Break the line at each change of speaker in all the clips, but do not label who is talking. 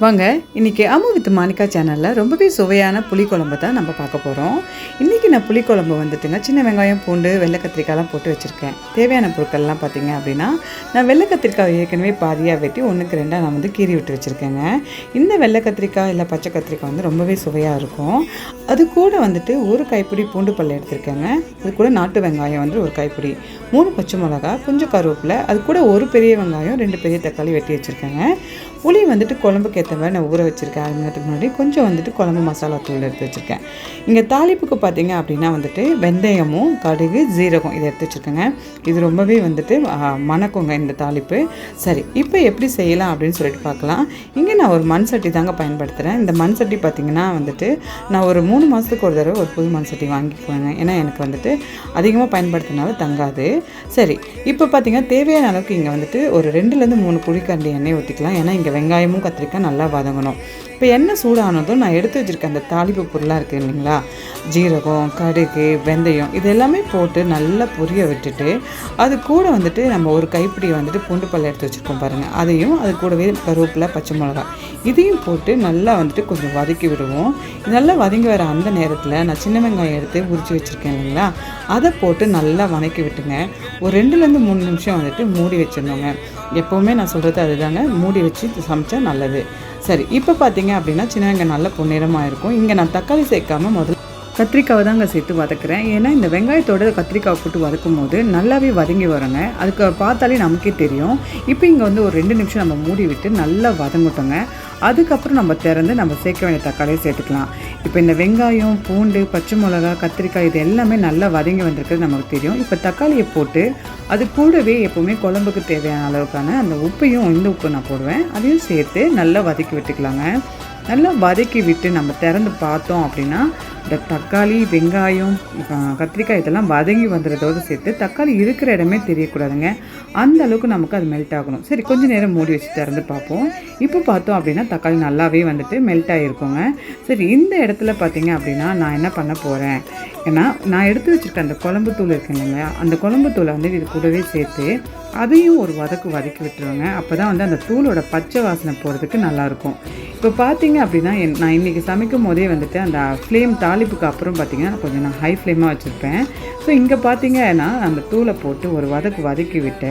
வாங்க இன்றைக்கி அம்மு வித் மாணிக்கா சேனலில் ரொம்பவே சுவையான புளிக்குழம்பு தான் நம்ம பார்க்க போகிறோம் இன்றைக்கி நான் புளிக்குழம்பு வந்துட்டுங்க சின்ன வெங்காயம் பூண்டு வெள்ளை கத்திரிக்காய்லாம் போட்டு வச்சுருக்கேன். தேவையான பொருட்கள்லாம் பார்த்திங்க அப்படின்னா நான் வெள்ளை கத்திரிக்காய் ஏற்கனவே பாதியாக வெட்டி ஒன்றுக்கு ரெண்டாக நான் வந்து கீறி விட்டு வச்சுருக்கேங்க. இந்த வெள்ளை கத்திரிக்காய் இல்லை பச்சை கத்திரிக்காய் வந்து ரொம்பவே சுவையாக இருக்கும். அது கூட வந்துட்டு ஒரு கைப்பிடி பூண்டு பல்ல எடுத்திருக்கேங்க. அது கூட நாட்டு வெங்காயம் வந்து ஒரு கைப்பிடி. மூணு பச்சை மிளகா கொஞ்சம் கருவேப்பிலை அது கூட ஒரு பெரிய வெங்காயம் ரெண்டு பெரிய தக்காளி வெட்டி வச்சுருக்கேங்க. புளி வந்துட்டு குழம்புக்கு ஏற்ற மாதிரி நான் ஊற வச்சுருக்கேன். அரை மணி நேரத்துக்கு முன்னாடி கொஞ்சம் வந்துட்டு குழம்பு மசாலா தூள் எடுத்து வச்சுருக்கேன். இங்கே தாளிப்புக்கு பார்த்தீங்க அப்படின்னா வந்துட்டு வெந்தயமும் கடுகு ஜீரகம் இதை எடுத்து வச்சுருக்கேங்க. இது ரொம்பவே வந்துட்டு மணக்குங்க இந்த தாளிப்பு. சரி இப்போ எப்படி செய்யலாம் அப்படின்னு சொல்லிட்டு பார்க்கலாம் இங்கே நான் ஒரு மண் சட்டி தாங்க பயன்படுத்துகிறேன் இந்த மண் சட்டி பார்த்திங்கன்னா வந்துட்டு நான் ஒரு மூணு மாதத்துக்கு ஒரு தடவை ஒரு புது மண் சட்டி வாங்கிக்குவேங்க. ஏன்னா எனக்கு வந்துட்டு அதிகமாக பயன்படுத்தினால தங்காது. சரி இப்போ பார்த்தீங்கன்னா தேவையான அளவுக்கு இங்கே வந்துட்டு ஒரு ரெண்டுலேருந்து மூணு குழிக்கரண்டி எண்ணெய் ஊற்றிக்கலாம் ஏன்னா இங்கே வெங்காயமும் கத்திரிக்காய் நல்லா வதங்கணும். இப்போ எண்ணெய் சூடானதும் நான் எடுத்து வச்சுருக்க அந்த தாளிப்பு பொருளாக இருக்குது இல்லைங்களா? ஜீரகம் கடுகு வெந்தயம் இது எல்லாமே போட்டு நல்லா பொரிய விட்டுட்டு அது கூட வந்துட்டு நம்ம ஒரு கைப்பிடி வந்துட்டு பூண்டு பல்ல எடுத்து வச்சுருக்கோம் பாருங்கள் அதையும் அது கூடவே கருவேப்பிலை பச்சை மிளகா இதையும் போட்டு நல்லா வந்துட்டு கொஞ்சம் வதக்கி விடுவோம். நல்லா வதங்கி வர அந்த நேரத்தில் நான் சின்ன வெங்காயம் எடுத்து உரிச்சு வச்சுருக்கேன் இல்லைங்களா? அதை போட்டு நல்லா வதக்கி விட்டுங்க. ஒரு ரெண்டுலேருந்து மூணு நிமிஷம் வந்துட்டு மூடி வச்சுருந்தோங்க எப்போவுமே நான் சொல்கிறது அதுதாங்க. மூடி வச்சு சமைச்சா நல்லது. சரி இப்போ பார்த்தீங்க அப்படின்னா சின்ன வெங்காயம் நல்ல பொன்னிறமாக இருக்கும். இங்கே நான் தக்காளி சேர்க்காம முதல்ல கத்திரிக்காவை தாங்க சேர்த்து வதக்குறேன். ஏன்னா இந்த வெங்காயத்தோட கத்திரிக்காவை போட்டு வதக்கும் போது நல்லாவே வதங்கி வருங்க. அதுக்கு பார்த்தாலே நமக்கே தெரியும். இப்போ இங்கே வந்து ஒரு ரெண்டு நிமிஷம் நம்ம மூடி விட்டு நல்லா வதங்கட்டோங்க. அதுக்கப்புறம் நம்ம திறந்து நம்ம சேர்க்க வேண்டிய தக்காளியை சேர்த்துக்கலாம். இப்போ இந்த வெங்காயம் பூண்டு பச்சை மிளகா கத்திரிக்காய் இது எல்லாமே நல்லா வதங்கி வந்திருக்கிறது நமக்கு தெரியும். இப்போ தக்காளியை போட்டு அது கூடவே எப்போவுமே குழம்புக்கு தேவையான அளவுக்கான அந்த உப்பையும் இந்த உப்பு நான் போடுவேன். அதையும் சேர்த்து நல்லா வதக்கி விட்டுக்கலாங்க. நல்லா வதக்கி விட்டு நம்ம திறந்து பார்த்தோம் அப்படின்னா இந்த தக்காளி வெங்காயம் கத்திரிக்காய் இதெல்லாம் வதங்கி வந்துடுறதோடு சேர்த்து தக்காளி இருக்கிற இடமே தெரியக்கூடாதுங்க. அந்த அளவுக்கு நமக்கு அது மெல்ட் ஆகணும். சரி கொஞ்ச நேரம் மூடி வச்சு திறந்து பார்ப்போம். இப்போ பார்த்தோம் அப்படின்னா தக்காளி நல்லாவே வந்துட்டு மெல்ட் ஆகிருக்குங்க சரி இந்த இடத்துல பார்த்தீங்க அப்படின்னா நான் என்ன பண்ண போகிறேன் ஏன்னா நான் எடுத்து வச்சுருக்க அந்த குழம்பு தூள் இருக்கு இல்லைங்களா? அந்த குழம்பு தூளை வந்து இது கூடவே சேர்த்து அதையும் ஒரு வதக்கு வதக்கி விட்டுருவாங்க. அப்போ தான் வந்து அந்த தூளோட பச்சை வாசனை போகிறதுக்கு நல்லாயிருக்கும். இப்போ பார்த்தீங்க அப்படின்னா என்- நான் இன்றைக்கி சமைக்கும் போதே வந்துட்டு அந்த ஃப்ளேம் தாளிப்புக்கு அப்புறம் பார்த்திங்கன்னா கொஞ்சம் நான் ஹை ஃப்ளேமாக வச்சுருப்பேன். ஸோ இங்கே பார்த்தீங்கன்னா அந்த தூளை போட்டு ஒரு வதக்கு வதக்கி விட்டு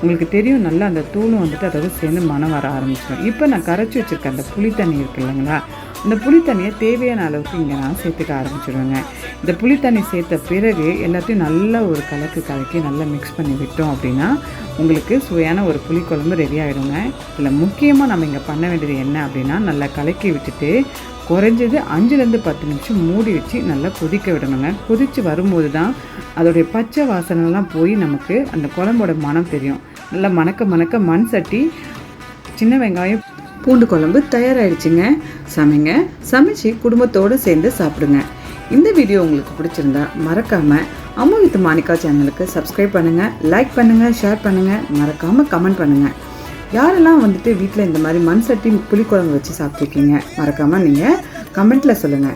உங்களுக்கு தெரியும் நல்லா அந்த தூளும் வந்துட்டு அதாவது சேர்ந்து மனம் வர ஆரம்பிச்சிடும். இப்போ நான் கரைச்சி வச்சுருக்க அந்த புளி தண்ணி இருக்கு இல்லைங்களா இந்த புளி தண்ணியை தேவையான அளவுக்கு இங்கே நான் சேர்த்துக்க ஆரம்பிச்சிடுவேங்க இந்த புளி தண்ணி சேர்த்த பிறகு எல்லாத்தையும் நல்லா ஒரு கலக்கு கலக்கி நல்லா மிக்ஸ் பண்ணி விட்டோம் அப்படின்னா உங்களுக்கு சுவையான ஒரு புளிக்குழம்பு ரெடி ஆகிடுங்க இதில் முக்கியமாக நம்ம இங்கே பண்ண வேண்டியது என்ன அப்படின்னா நல்லா கலக்கி விட்டுட்டு குறைஞ்சது அஞ்சுலேருந்து பத்து நிமிஷம் மூடி வச்சு நல்லா கொதிக்க விடணுங்க. கொதித்து வரும்போது தான் அதோடைய பச்சை வாசனைலாம் போய் நமக்கு அந்த குழம்போட மனம் தெரியும். நல்லா மணக்க மணக்க மண் சட்டி சின்ன வெங்காயம் பூண்டு குழம்பு தயாராகிடுச்சுங்க சமைங்க சமைச்சு குடும்பத்தோடு சேர்ந்து சாப்பிடுங்க. இந்த வீடியோ உங்களுக்கு பிடிச்சிருந்தா மறக்காமல் அம்மா வித் மாணிக்கா சேனலுக்கு சப்ஸ்கிரைப் பண்ணுங்கள் லைக் பண்ணுங்கள் ஷேர் பண்ணுங்கள் மறக்காமல் கமெண்ட் பண்ணுங்கள் யாரெல்லாம் வந்துட்டு வீட்டில் இந்த மாதிரி மண் சட்டி புளிக்குழம்பு வச்சு சாப்பிட்ருக்கீங்க மறக்காமல் நீங்கள் கமெண்ட்டில் சொல்லுங்கள்